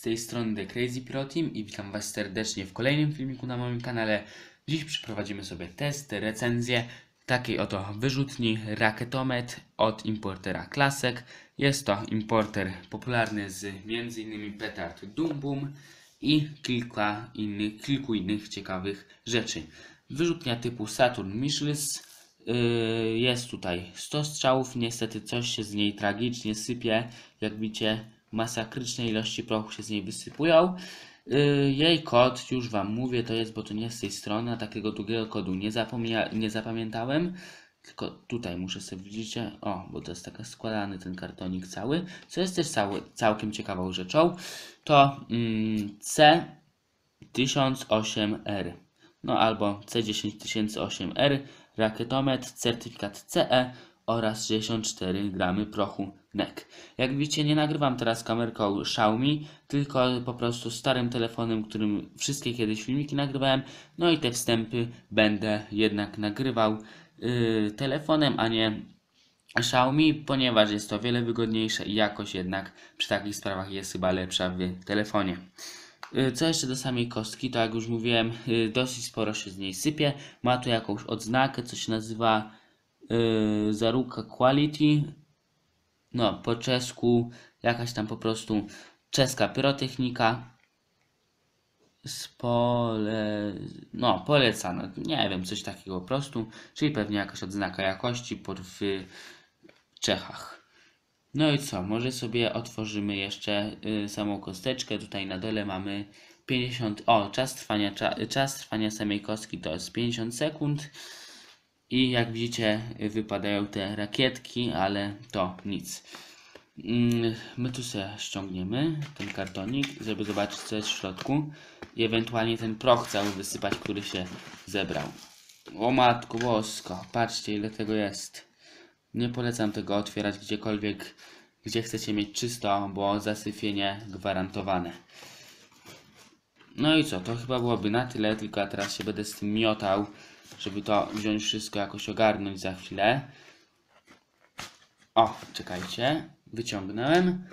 z tej strony The Crazy Pro Team i witam Was serdecznie w kolejnym filmiku na moim kanale. Dziś przeprowadzimy sobie test, recenzję takiej oto wyrzutni Rakietomet od importera Klasek. Jest to importer popularny z m.in. petard Doom Boom i kilka innych, kilku innych ciekawych rzeczy. Wyrzutnia typu Saturn Missiles Yy, jest tutaj 100 strzałów, niestety coś się z niej tragicznie sypie, jak widzicie masakryczne ilości prochu się z niej wysypują. Yy, jej kod, już Wam mówię, to jest, bo to nie z tej strony, a takiego długiego kodu nie, nie zapamiętałem, tylko tutaj muszę sobie, widzicie, o, bo to jest taka składany ten kartonik cały, co jest też cały, całkiem ciekawą rzeczą, to mm, C1008R, no albo C10008R, rakietomet, certyfikat CE oraz 64 gramy prochu NEC. Jak widzicie nie nagrywam teraz kamerką Xiaomi, tylko po prostu starym telefonem, którym wszystkie kiedyś filmiki nagrywałem, no i te wstępy będę jednak nagrywał yy, telefonem, a nie Xiaomi, ponieważ jest to wiele wygodniejsze i jakość jednak przy takich sprawach jest chyba lepsza w telefonie. Y, Co jeszcze do samej kostki, to jak już mówiłem, y, dosyć sporo się z niej sypie. Ma tu jakąś odznakę, co się nazywa yy, Zaruka Quality. No, po czesku jakaś tam po prostu czeska pyrotechnika. Spole... No, polecano. Nie wiem, coś takiego po prostu. Czyli pewnie jakaś odznaka jakości pod, w Czechach. No i co, może sobie otworzymy jeszcze y, samą kosteczkę. Tutaj na dole mamy 50. O, czas trwania, cza, czas trwania samej kostki to jest 50 sekund. I jak widzicie, wypadają te rakietki, ale to nic. Mm, My tu sobie ściągniemy ten kartonik, żeby zobaczyć co jest w środku. I ewentualnie ten proch cały wysypać, który się zebrał. O matko bosko, patrzcie ile tego jest. Nie polecam tego otwierać gdziekolwiek, gdzie chcecie mieć czysto, bo zasypienie gwarantowane. No i co, to chyba byłoby na tyle, tylko ja teraz się będę z tym miotał, żeby to wziąć wszystko jakoś ogarnąć za chwilę. O, czekajcie, wyciągnąłem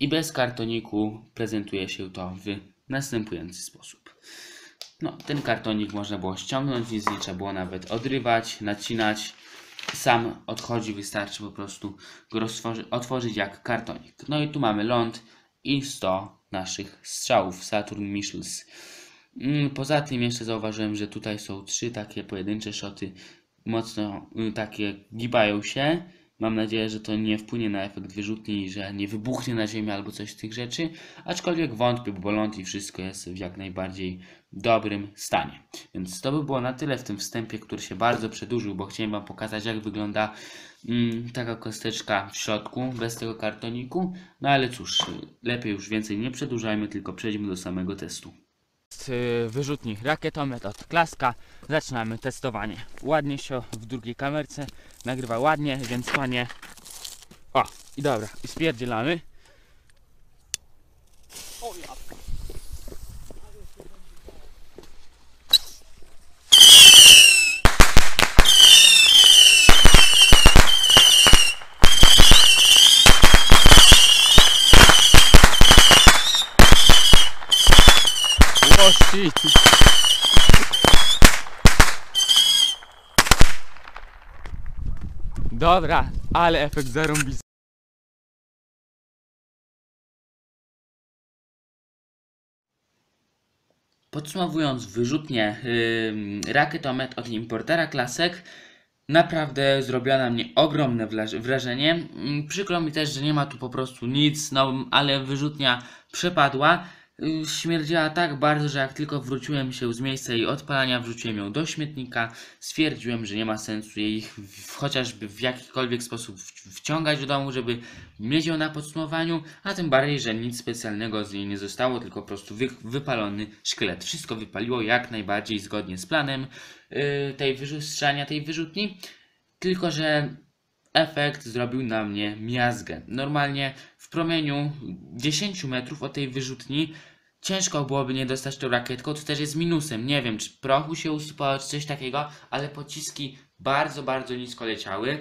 i bez kartoniku prezentuje się to w następujący sposób. No, ten kartonik można było ściągnąć, nic nie trzeba było nawet odrywać, nacinać sam odchodzi, wystarczy po prostu go otworzyć jak kartonik. No i tu mamy ląd i 100 naszych strzałów Saturn Missiles. Mm, Poza tym jeszcze zauważyłem, że tutaj są trzy takie pojedyncze szoty, mocno y, takie gibają się. Mam nadzieję, że to nie wpłynie na efekt wyrzutni i że nie wybuchnie na ziemię albo coś z tych rzeczy. Aczkolwiek wątpię, bo ląd i wszystko jest w jak najbardziej dobrym stanie. Więc to by było na tyle w tym wstępie, który się bardzo przedłużył, bo chciałem Wam pokazać, jak wygląda mm, taka kosteczka w środku, bez tego kartoniku. No ale cóż, lepiej już więcej nie przedłużajmy, tylko przejdźmy do samego testu. Wyrzutnik rakietomet od Klaska. Zaczynamy testowanie. Ładnie się w drugiej kamerce nagrywa ładnie, więc panie... O, i dobra, i spierdzielamy. O ja. Shit. Dobra, ale efekt zarąbisty. Podsumowując wyrzutnie yy, rakietomet od importera Klasek, naprawdę zrobiła na mnie ogromne wrażenie. Przykro mi też, że nie ma tu po prostu nic, no ale wyrzutnia przepadła. Yy, Śmierdziała tak bardzo, że jak tylko wróciłem się z miejsca jej odpalania, wrzuciłem ją do śmietnika. Stwierdziłem, że nie ma sensu jej w, chociażby w jakikolwiek sposób wciągać do domu, żeby mieć ją na podsumowaniu, a tym bardziej, że nic specjalnego z niej nie zostało, tylko po prostu wy, wypalony szkielet. Wszystko wypaliło jak najbardziej zgodnie z planem yy, tej wyrzucania tej wyrzutni, tylko że efekt zrobił na mnie miazgę. Normalnie promieniu 10 metrów od tej wyrzutni ciężko byłoby nie dostać tą rakietką, to też jest minusem. Nie wiem, czy prochu się usypało, czy coś takiego, ale pociski bardzo, bardzo nisko leciały.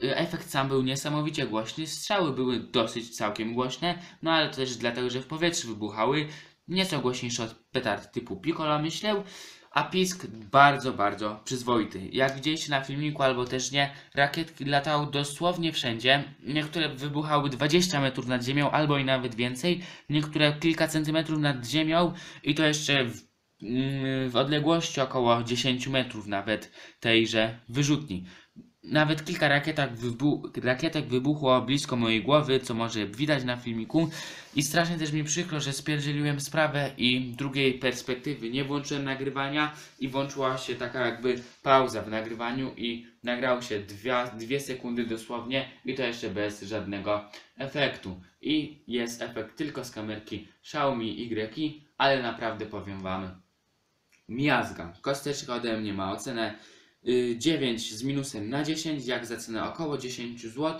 Efekt sam był niesamowicie głośny, strzały były dosyć całkiem głośne, no ale to też dlatego, że w powietrzu wybuchały, nieco głośniejsze od petard typu Piccolo myślę, a pisk bardzo, bardzo przyzwoity. Jak widzieliście na filmiku albo też nie, rakietki latały dosłownie wszędzie. Niektóre wybuchały 20 metrów nad ziemią albo i nawet więcej, niektóre kilka centymetrów nad ziemią i to jeszcze w, mm, w odległości około 10 metrów nawet tejże wyrzutni. Nawet kilka rakietek, wybu rakietek wybuchło blisko mojej głowy, co może widać na filmiku. I strasznie też mi przykro, że spierdzieliłem sprawę i drugiej perspektywy nie włączyłem nagrywania i włączyła się taka jakby pauza w nagrywaniu i nagrało się dwie, dwie sekundy dosłownie i to jeszcze bez żadnego efektu. I jest efekt tylko z kamerki Xiaomi YI, ale naprawdę powiem Wam, miazga. Kosteczka ode mnie ma ocenę y, 9 z minusem na 10, jak za cenę około 10 zł.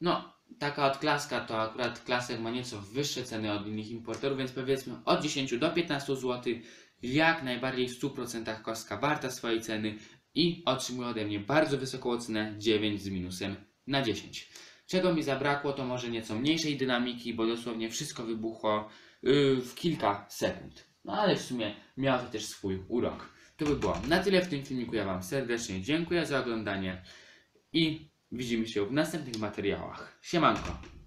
No, taka odklaska to akurat klasek ma nieco wyższe ceny od innych importerów, więc powiedzmy od 10 do 15 zł. Jak najbardziej w 100% kostka warta swojej ceny i otrzymuje ode mnie bardzo wysoką ocenę 9 z minusem na 10. Czego mi zabrakło, to może nieco mniejszej dynamiki, bo dosłownie wszystko wybuchło yy, w kilka sekund. No ale w sumie miało to też swój urok. To by było na tyle w tym filmiku. Ja Wam serdecznie dziękuję za oglądanie i widzimy się w następnych materiałach. Siemanko!